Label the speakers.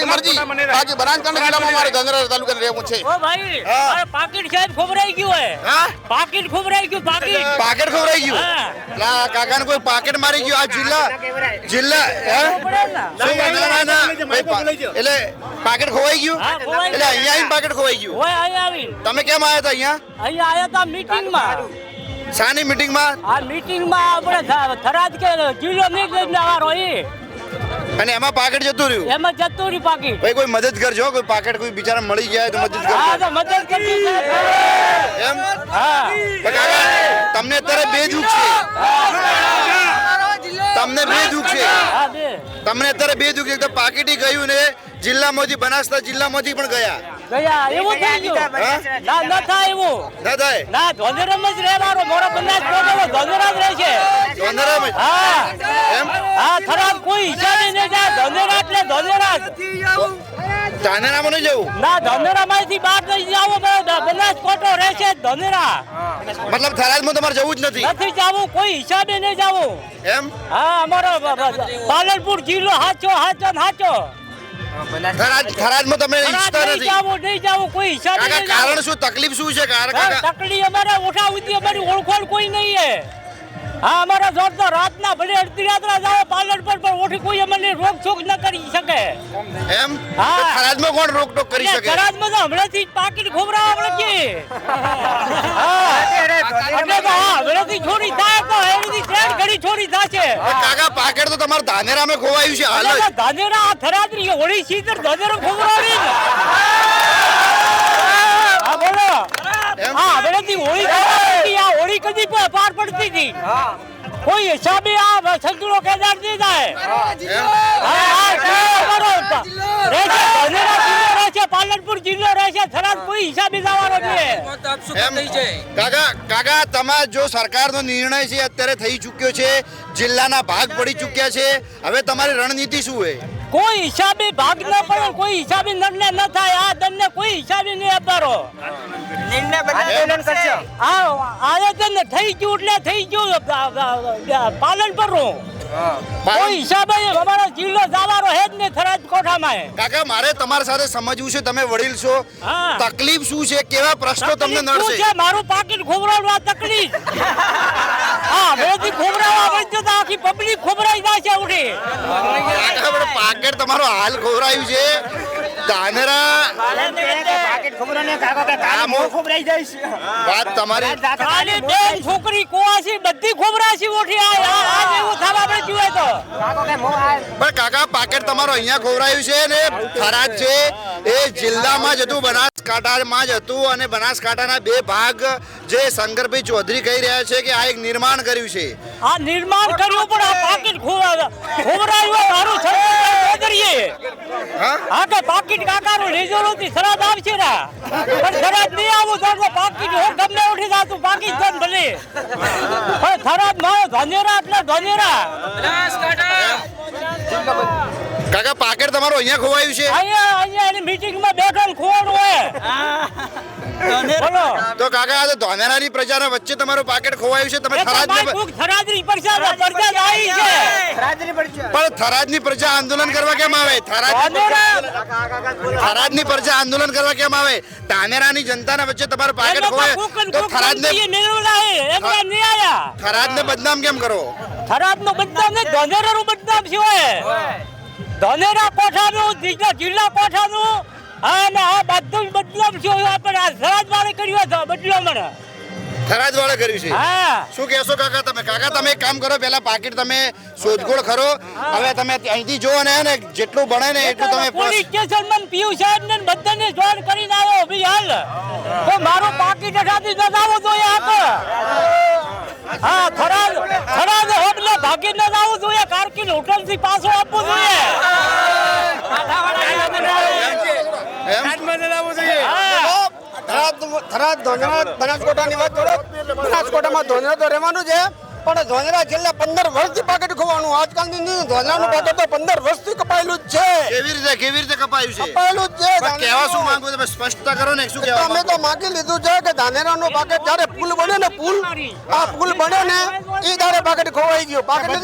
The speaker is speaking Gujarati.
Speaker 1: આપની મરજી બાકી બનાસકાંઠા જિલ્લામાં મારે ધંધરા તાલુકાને રહેવું છે.
Speaker 2: ઓ ભાઈ મારે પાકીટ સાહેબ ખોબરાઈ ગયું હે.
Speaker 1: હા?
Speaker 2: પાકીટ ખોબરાઈ ગયું પાકીટ.
Speaker 1: પાકેટ ખોબરાઈ ગયું. લા કાકાને કોઈ પાકેટ મારી ગયું? આ જિલ્લા જિલ્લા હે? ના, ના, ના. એટલે પાકેટ ખોવાઈ ગયું? એટલે અહીંયા આવીને પાકેટ ખોવાઈ ગયું?
Speaker 2: ઓય અહીં આવી.
Speaker 1: તમે કેમ આવ્યા હતા અહીંયા?
Speaker 2: અહીંયા આયા તા મીટિંગમાં.
Speaker 1: શાની મીટિંગમાં?
Speaker 2: આ મીટિંગમાં આપણે થરાદ કે જિલ્લો નહીં લઈને આવવાનો એ
Speaker 1: અને એમાં પાકેટ જતું રહ્યું?
Speaker 2: એમાં જતું રહ્યું પાકીટ.
Speaker 1: ભાઈ કોઈ મદદ કરજો કોઈ પાકેટ કોઈ બિચારા મળી જાય તો મદદ
Speaker 2: હા તો મદદ કરજો
Speaker 1: એમ?
Speaker 2: હા.
Speaker 1: તમને અત્યારે બે દુઃખ છે. તમને બે દુઃખ છે. તમને અત્યારે બે દુઃખ છે. તો પાકીટી ગયું ને જિલ્લામાંથી બનાસતા જિલ્લામાંથી પણ ગયા.
Speaker 2: ગયા. એવું થઈ ગયું.
Speaker 1: હા?
Speaker 2: ના થાય એવું.
Speaker 1: ના થાય?
Speaker 2: ના ધોધેરામ જ રહેવાનો મોરો બનાસ જ રહેશે
Speaker 1: ચોંદરામાં જ.
Speaker 2: હા.
Speaker 1: ધાનેરામાં નહીં જવું?
Speaker 2: ના ધોધેરામાંથી બહાર નહીં જાવો બનાસ કોટો રહેશે ધાનેરા.
Speaker 1: મતલબ થરાદમાં તમારે જવું જ નથી?
Speaker 2: નથી જવું કોઈ હિસાબે નહીં જવું.
Speaker 1: એમ?
Speaker 2: હા અમારો પાલનપુર જિલ્લો હાચો હાચો હાચો.
Speaker 1: થરાદમાં તમે ઈચ્છતા નથી?
Speaker 2: જાવું નહીં જાવું કોઈ હિસાબે
Speaker 1: કારણ શું? તકલીફ શું છે? કારણ કાકા?
Speaker 2: અમારે ઓઠા ઉઠી અમારી ઓળખોળ કોઈ નહીં હે. હા અમારા જોર તો રાતના ભલે અડધી જાઓ પાર્લર પર પણ ઓઠી કોઈ અમને રોક છોક ન કરી શકે.
Speaker 1: એમ?
Speaker 2: હા.
Speaker 1: થરાદમાં કોણ રોકટોક કરી શકે?
Speaker 2: થરાદમાં તો હમણાંથી પાકીટ ખોબરાવા પડે હા. એટલે તો હા હમણાંથી છોડી થાય તો એવી ટ્રેન ઘડી છોડી થશે.
Speaker 1: પણ કાકા પાકેટ તો તમારે ધાનેરામાં ખોવાયું છે હાલ.
Speaker 2: ધાનેરા આ હોળી સીધર ધાનેરો ખોબરાવી હા. બોલો. હા હમણાંથી હોળી પાર હતી કોઈ હિસાબે આ સંતુલો કેદાર નહીં પાલનપુર જિલ્લો રહેશે થરાદ કોઈ હિસાબે જવાનો છે.
Speaker 1: કાકા કાકા તમાર જો સરકારનો નિર્ણય છે અત્યારે થઈ ચૂક્યો છે જિલ્લાના ભાગ પડી ચૂક્યા છે હવે તમારી રણનીતિ શું હોય?
Speaker 2: કોઈ હિસાબે ભાગ ન પડે કોઈ હિસાબે નિર્ણય ન થાય આ દંડને કોઈ હિસાબે નહીં આપવાનો. આ આયોજન થઈ ગયું એટલે થઈ ગયું. પાલન પરનું કોઈ હિસાબે અમારો જિલ્લો જવાનો હે જ નહીં થરાદ કોઠામાં
Speaker 1: કાકા મારે તમારા સાથે સમજવું છે તમે વડીલ છો.
Speaker 2: હા.
Speaker 1: તકલીફ શું છે? કેવા પ્રશ્નો તમને નડશે?
Speaker 2: છે? મારું પાકીટ ખોબરાવવા તકલીફ. હા આખી પબ્લિક ખોબરાઈ જાય છે ઉઠી.
Speaker 1: કાકા પણ પાકેટ તમારો હાલ ખોરાયું છે. ધાનેરા આમ વાત તમારી
Speaker 2: ખાલી બેન છોકરી કુવાસી બધી ખોબરાસી ઉઠી આ આ- આ એવું થવા આપણે જોઈએ તો.
Speaker 1: પણ કાકા પાકેટ તમારો અહીંયા ખોરાયું છે ને થરાદ છે. એ જિલ્લામાં જ હતું બનાસકાંઠામાં જ હતું અને બનાસકાંઠાના બે ભાગ જે શંકરભાઈ ચૌધરી કહી રહ્યા છે કે આ એક નિર્માણ કર્યું છે.
Speaker 2: આ નિર્માણ કર્યું પણ આ પાકીટ ખોવરાયું મારું સરકાર કરીએ.
Speaker 1: હા?
Speaker 2: કે પાકીટ કાકાનું લીધેલું થી શરાબ આવશે ને? પણ શરાબ નહીં આવું તો પાકીટ હો ગમે ઉઠી જાતું પાકિસ્તાન ભલે. પણ શરાબ મારો ધનેરા એટલે ધનેરા.
Speaker 1: કાકા પાકેટ તમારો અહીંયા ખોવાયું છે?
Speaker 2: અહીંયા અહીંયા એની મીટિંગમાં બેઠો ને ખોવાનું હોય.
Speaker 1: તો કાકા આ તો ધોનેરાની પ્રજાના વચ્ચે તમારું પાકેટ ખોવાયું છે તમે થરાદને પણ થરાદની પ્રજા આંદોલન કરવા કેમ આવે? થરાદ થરાદની પ્રજા આંદોલન કરવા કેમ આવે? ધાનેરાની જનતાના વચ્ચે તમારું પાકેટ ખોવાય તો થરાદને થરાદને બદનામ કેમ કરો?
Speaker 2: થરાદનું બદનામ ને ધનેરાનું બદનામ છે ધોનેરા કોઠાનું જિલ્લા જિલ્લા કોઠાનું અને આ બધું બદનામ છે. પણ આ સરાજ વાળે કર્યું છે મને.
Speaker 1: થરાદ વાળા કર્યું છે?
Speaker 2: હા.
Speaker 1: શું કહેશો કાકા તમે? કાકા તમે એક કામ કરો પેલા પાકીટ તમે શોધખોળ કરો. હવે તમે અહીંથી જો ને ને જેટલું બને ને એટલું તમે
Speaker 2: પોલીસ સ્ટેશનમાં પીયુ સાહેબ ને બધાને જોઈન કરીને આવ્યો ભઈ હાલ. તો મારો પાકીટ અઠાથી ન આવો જોઈએ આપ હા થરાદ થરાદ હોટલે ભાગી ન આવો જોઈએ. કારકિન હોટલથી પાછો આપવું જોઈએ
Speaker 1: એમ?
Speaker 2: હા.
Speaker 3: થરાદ થરાદ ધોનરા બનાસકોટાની વાત કરો. બનાસકોટામાં ધોનરા તો રહેવાનું છે પણ ધોનરા છેલ્લા પંદર વર્ષથી પાકેટ ખોવાનું. આજકાલની નહીં પાકેટ તો પંદર વર્ષથી કપાયેલું જ છે.
Speaker 1: કેવી રીતે કેવી રીતે કપાયું છે?
Speaker 3: કપાયેલું જ છે
Speaker 1: પણ કહેવા શું માંગુ તમે સ્પષ્ટતા કરો ને શું કહેવા
Speaker 3: અમે તો માગી લીધું છે કે ધાનેરાનું પાકેટ જ્યારે પુલ બને ને પુલ આ પુલ બને ને એ તારે પાકેટ ખોવાઈ ગયું. પાકેટ